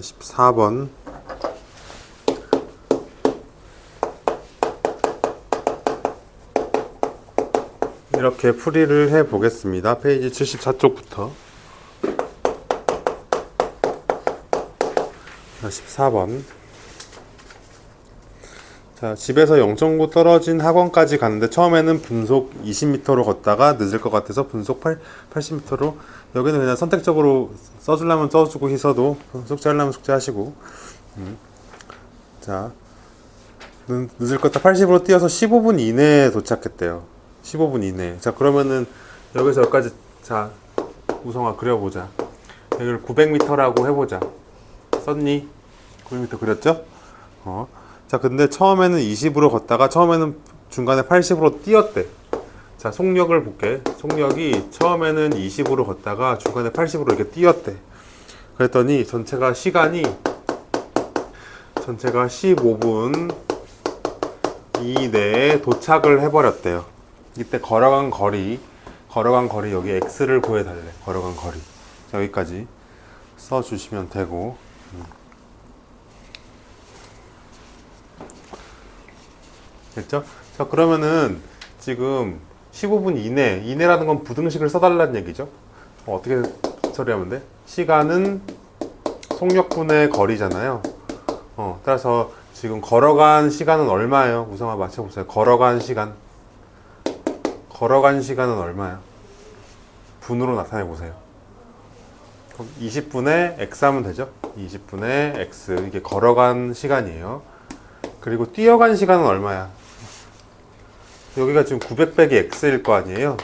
14번. 이렇게 풀이를 해 보겠습니다. 페이지 74쪽부터. 14번 자, 집에서 0.9 떨어진 학원까지 갔는데 처음에는 분속 20m로 걷다가 늦을 것 같아서 분속 8, 80m로 여기는 그냥 선택적으로 써주려면 써주고 있어도 숙제하려면 숙제하시고 음. 자 늦, 늦을 것 같아 80으로 뛰어서 15분 이내에 도착했대요 15분 이내 자 그러면은 여기서 여기까지 자 우성아 그려보자 여기를 900m라고 해보자 썼니? 900m 그렸죠? 어. 자, 근데 처음에는 20으로 걷다가 처음에는 중간에 80으로 뛰었대. 자, 속력을 볼게. 속력이 처음에는 20으로 걷다가 중간에 80으로 이렇게 뛰었대. 그랬더니 전체가 시간이 전체가 15분 이내에 도착을 해버렸대요. 이때 걸어간 거리, 걸어간 거리 여기 x를 구해달래. 걸어간 거리. 자, 여기까지 써주시면 되고. 됐죠? 자 그러면은 지금 15분 이내 이내라는 건 부등식을 써달라는 얘기죠 어, 떻게 처리하면 돼? 시간은 속력분의 거리잖아요 어, 따라서 지금 걸어간 시간은 얼마예요? 우성아 맞춰보세요 걸어간 시간 걸어간 시간은 얼마예요? 분으로 나타내 보세요 20분의 x 하면 되죠 20분의 x 이게 걸어간 시간이에요 그리고 뛰어간 시간은 얼마야? 여기가 지금 900 빼기 x일 거 아니에요?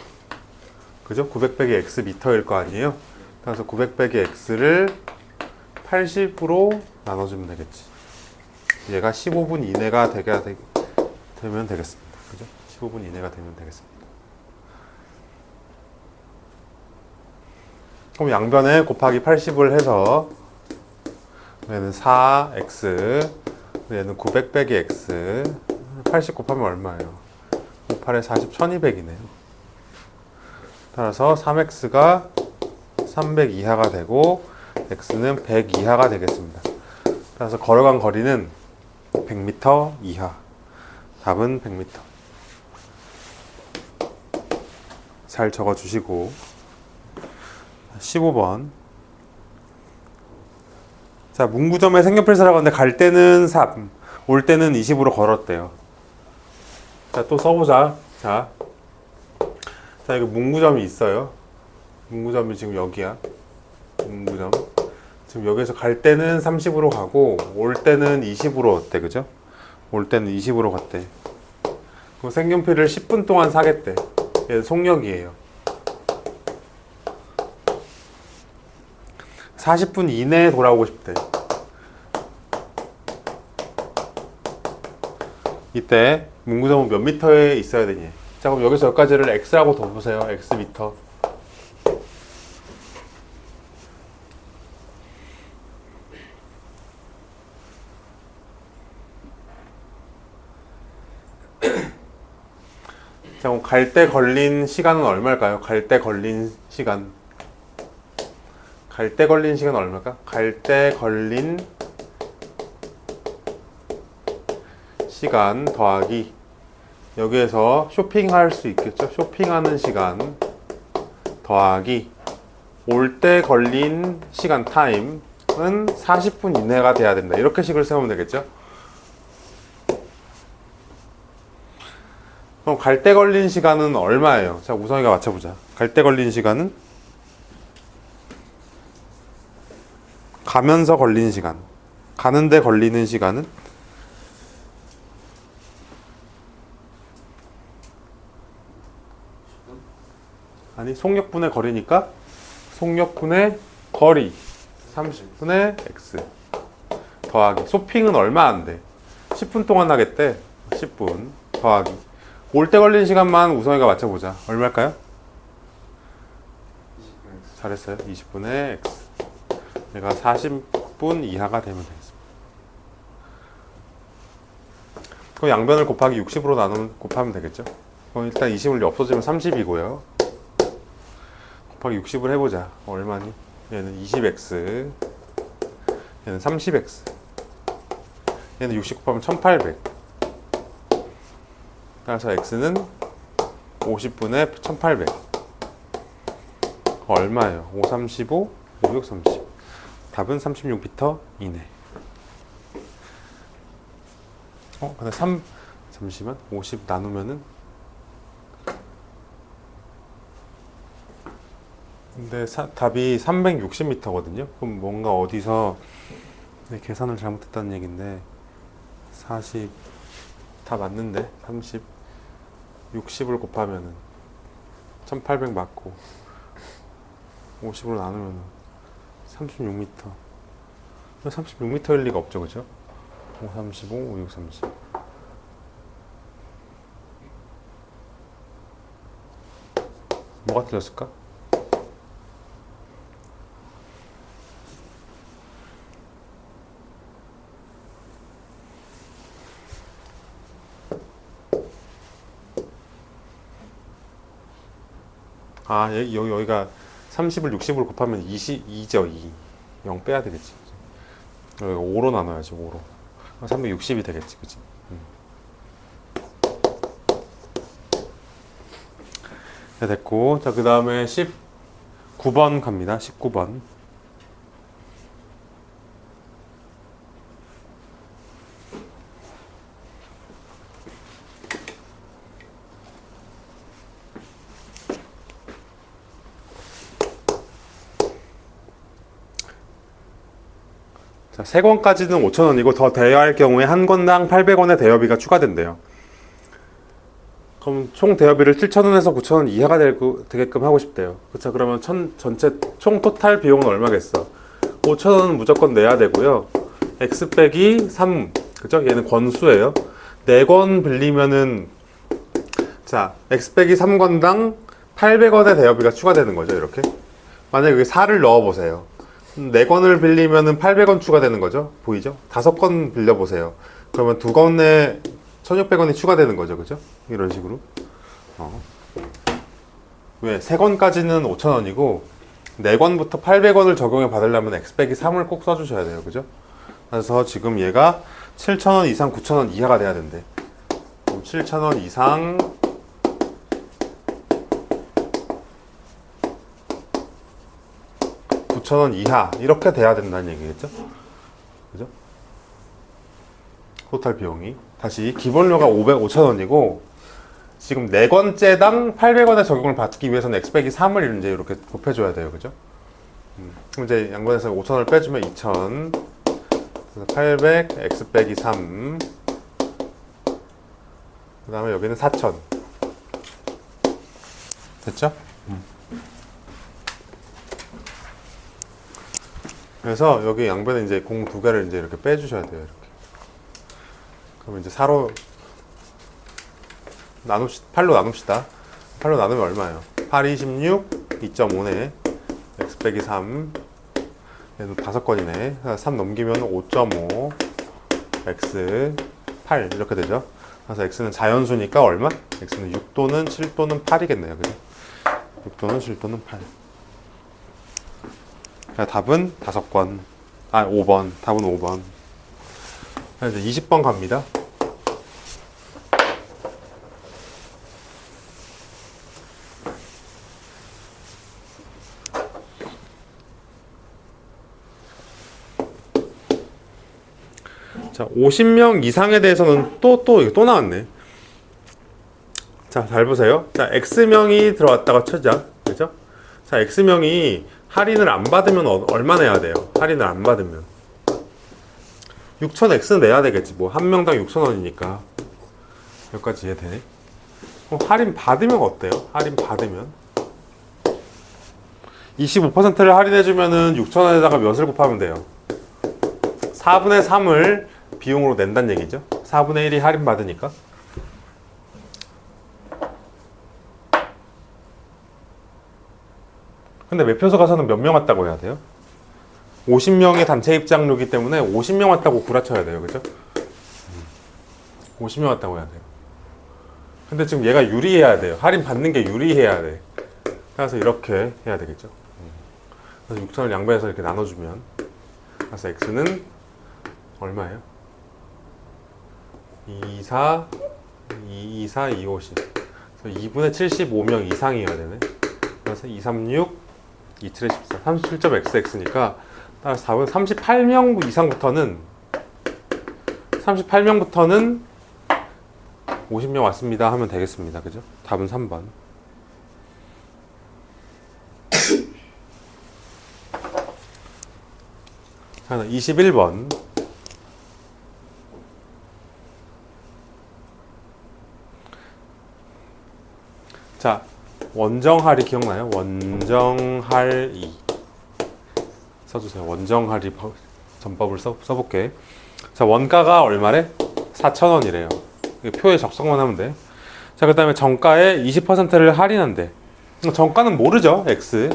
그죠? 900 빼기 x 미터일 거 아니에요? 그래서 900 빼기 x를 80으로 나눠주면 되겠지. 얘가 15분 이내가 되게 되, 되면 되겠습니다. 그죠? 15분 이내가 되면 되겠습니다. 그럼 양변에 곱하기 80을 해서 얘는 4x 얘는 900 빼기 x 80 곱하면 얼마예요? 58에 40, 1200이네요. 따라서 3x가 300 이하가 되고 x는 100 이하가 되겠습니다. 따라서 걸어간 거리는 100m 이하. 답은 100m. 잘 적어 주시고 15번 자, 문구점에 색연필 사러 갔는데 갈 때는 3, 올 때는 20으로 걸었대요. 자, 또 써보자. 자. 자, 이거 문구점이 있어요. 문구점이 지금 여기야. 문구점. 지금 여기서 갈 때는 30으로 가고, 올 때는 20으로 왔대. 그죠? 올 때는 20으로 갔대. 그 색연필을 10분 동안 사겠대. 얘 속력이에요. 40분 이내에 돌아오고 싶대. 이때 문구점은 몇 미터에 있어야 되니? 자 그럼 여기서 여기까지를 x라고 더 보세요. x 미터. 자 그럼 갈 때 걸린 시간은 얼마일까요? 갈 때 걸린 시간. 갈 때 걸린 시간 얼마일까? 갈 때 걸린 시간 더하기 여기에서 쇼핑할 수 있겠죠? 쇼핑하는 시간 더하기 올 때 걸린 시간 타임은 40분 이내가 돼야 된다. 이렇게 식을 세우면 되겠죠? 그럼 갈 때 걸린 시간은 얼마예요? 자, 우성이가 맞춰보자. 갈 때 걸린 시간은 가면서 걸린 시간. 가는데 걸리는 시간은 아니 속력분의 거리니까 속력분의 거리 30분의 x 더하기. 쇼핑은 얼마 안 돼? 10분 동안 하겠대. 10분 더하기. 올 때 걸린 시간만 우성이가 맞춰보자. 얼마일까요? 잘했어요. 20분의 x. 얘가 40분 이하가 되면 되겠습니다. 그럼 양변을 곱하기 60으로 나누면 곱하면 되겠죠? 그럼 일단 20을 없어지면 30이고요 곱하기 60을 해보자. 얼마니? 얘는 20x. 얘는 30x. 얘는 60 곱하면 1800. 따라서 x는 50분의 1800. 얼마예요? 5, 35, 5, 6, 30. 답은 36m 이내. 어, 근데 3 잠시만. 50 나누면은 근데 사- 답이 360m거든요. 그럼 뭔가 어디서 네, 계산을 잘못했다는 얘긴데 40 다 맞는데 30 60을 곱하면은 1800 맞고 50으로 나누면은 36m 36m일 리가 없죠 그죠? 5 35 5 6 30 뭐가 틀렸을까? 아 여기 여기- 여기가 30을 60으로 곱하면 22죠 2. 0 빼야 되겠지. 여기 5로 나눠야지 5로. 360이 되겠지, 그치? 음. 네, 됐고 자 그 다음에 19번 갑니다. 19번. 세 권까지는 5,000원이고 더 대여할 경우에 한 권당 800원의 대여비가 추가된대요. 그럼 총 대여비를 7,000원에서 9,000원 이하가 되게끔 하고 싶대요. 그렇죠. 그러면 천, 전체 총 토탈 비용은 얼마겠어? 5,000원은 무조건 내야 되고요. X 빼기 3. 그죠? 얘는 권수예요. 4권 빌리면은 자, X 빼기 3권당 800원의 대여비가 추가되는 거죠. 이렇게. 만약에 여기 4를 넣어 보세요. 네 권을 빌리면은 800원 추가되는 거죠. 보이죠? 다섯 권 빌려 보세요. 그러면 두 권에 1600원이 추가되는 거죠. 그죠? 이런 식으로. 어. 왜? 세 권까지는 5,000원이고, 네 권부터 800원을 적용해 받으려면 엑스백이 3을 꼭 써 주셔야 돼요. 그죠? 그래서 지금 얘가 7,000원 이상 9,000원 이하가 돼야 된대. 그럼 7,000원 이상 9,000원 이하 이렇게 돼야 된다는 얘기겠죠? 그죠? 토탈 비용이 다시 기본료가 500, 5,000원이고 지금 네 권째당 800원의 적용을 받기 위해서는 엑스백이 3을 이제 이렇게 곱해줘야 돼요, 그죠? 음, 그럼 이제 양변에서 5,000원을 빼주면 2,000, 그래서 800, 엑스백이 3, 그 다음에 여기는 4,000. 됐죠? 그래서 여기 양변에 이제 공 두 개를 이제 이렇게 빼주셔야 돼요. 이렇게. 그러면 이제 4로 나눕시 8로 나눕시다. 8로 나누면 얼마예요? 8, 26, 2.5네. x 빼기 3. 얘는 다섯 건이네. 3 넘기면 5.5. x 8 이렇게 되죠. 그래서 x는 자연수니까 얼마? x는 6도는 7도는 8이겠네요. 그죠? 6도는 7도는 8. 자, 답은 다섯 건. 아, 5번. 답은 5번. 자, 이제 20번 갑니다. 자, 50명 이상에 대해서는 또, 또, 또 나왔네. 자, 잘 보세요. 자, X명이 들어왔다가 쳐자. 그죠? 자, X명이 할인을 안 받으면 어- 얼마 내야 돼요? 할인을 안 받으면. 6,000X는 내야 되겠지. 뭐, 한 명당 6,000원이니까. 여기까지 이해되네? 어, 할인 받으면 어때요? 할인 받으면? 25%를 할인해주면은 6,000원에다가 몇을 곱하면 돼요? 4분의 3을 비용으로 낸다는 얘기죠. 4분의 1이 할인 받으니까. 근데 매표소 가서는 몇 명 왔다고 해야 돼요? 50명의 단체 입장료기 때문에 50명 왔다고 구라쳐야 돼요. 그죠? 50명 왔다고 해야 돼요. 근데 지금 얘가 유리해야 돼요. 할인 받는 게 유리해야 돼. 그래서 이렇게 해야 되겠죠. 그래서 6천을 양배해서 이렇게 나눠주면 그래서 x는 얼마예요? 2, 4, 2, 4, 2, 50. 그래서 2분의 75명 이상이어야 되네. 그래서 2, 3, 6, 2, 7에 14. 37.xx니까 따라서 답은 38명 이상부터는 38명부터는 50명 왔습니다 하면 되겠습니다. 그죠? 답은 3번. 하나 21번. 자, 원정할이 기억나요? 원정할이 써주세요. 원정할이 버- 전법을 써, 써볼게. 자, 원가가 얼마래? 4,000원이래요. 표에 적성만 하면 돼. 자, 그 다음에 정가의 20%를 할인한대. 정가는 모르죠, X.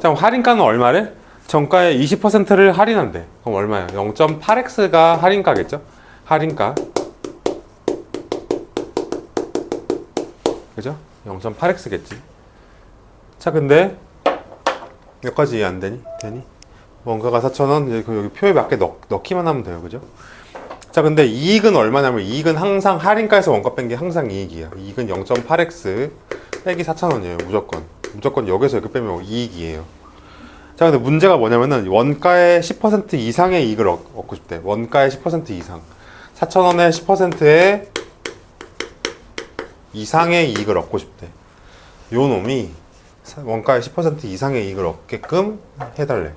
자, 할인가는 얼마래? 정가의 20%를 할인한대. 그럼 얼마야? 0.8X가 할인가겠죠? 할인가. 그죠? 0.8X겠지. 자, 근데 여기까지 이해 안 되니? 되니? 원가가 4,000원, 여기, 여기 표에 맞게 넣, 넣기만 하면 돼요. 그죠? 자, 근데 이익은 얼마냐면 이익은 항상 할인가에서 원가 뺀 게 항상 이익이야. 이익은 0.8x 빼기 4,000원이에요. 무조건. 무조건 여기서 이렇게 빼면 이익이에요. 자, 근데 문제가 뭐냐면은 원가의 10% 이상의 이익을 얻, 얻고 싶대. 원가의 10% 이상. 4,000원의 10%의 이상의 이익을 얻고 싶대. 요 놈이 사- 원가의 10% 이상의 이익을 얻게끔 해달래.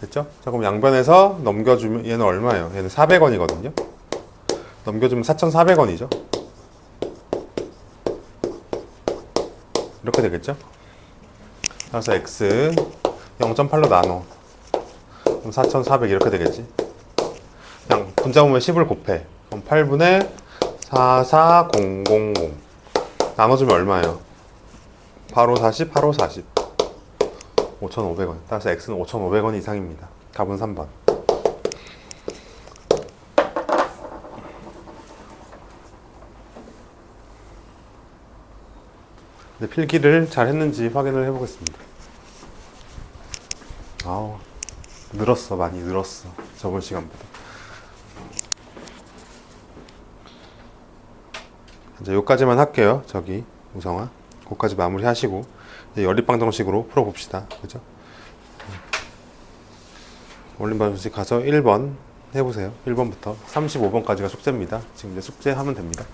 됐죠? 자, 그럼 양변에서 넘겨주면 얘는 얼마예요? 얘는 400원이거든요. 넘겨주면 4,400원이죠. 이렇게 되겠죠? 그래서 x 0.8로 나눠. 그럼 4,400 이렇게 되겠지. 그냥 분자 보면 10을 곱해. 그럼 8분의 44000 나눠주면 얼마예요? 바로 40, 바로 40. 5,500원. 따라서 X는 5,500원 이상입니다. 답은 3번. 근데 필기를 잘 했는지 확인을 해보겠습니다. 아우, 늘었어. 많이 늘었어. 저번 시간보다. 이제 여기까지만 할게요. 저기, 우성아. 거기까지 마무리 하시고. 이제 연립방정식으로 풀어봅시다. 그죠? 올림방정식 가서 1번 해보세요. 1번부터 35번까지가 숙제입니다. 지금 이제 숙제하면 됩니다.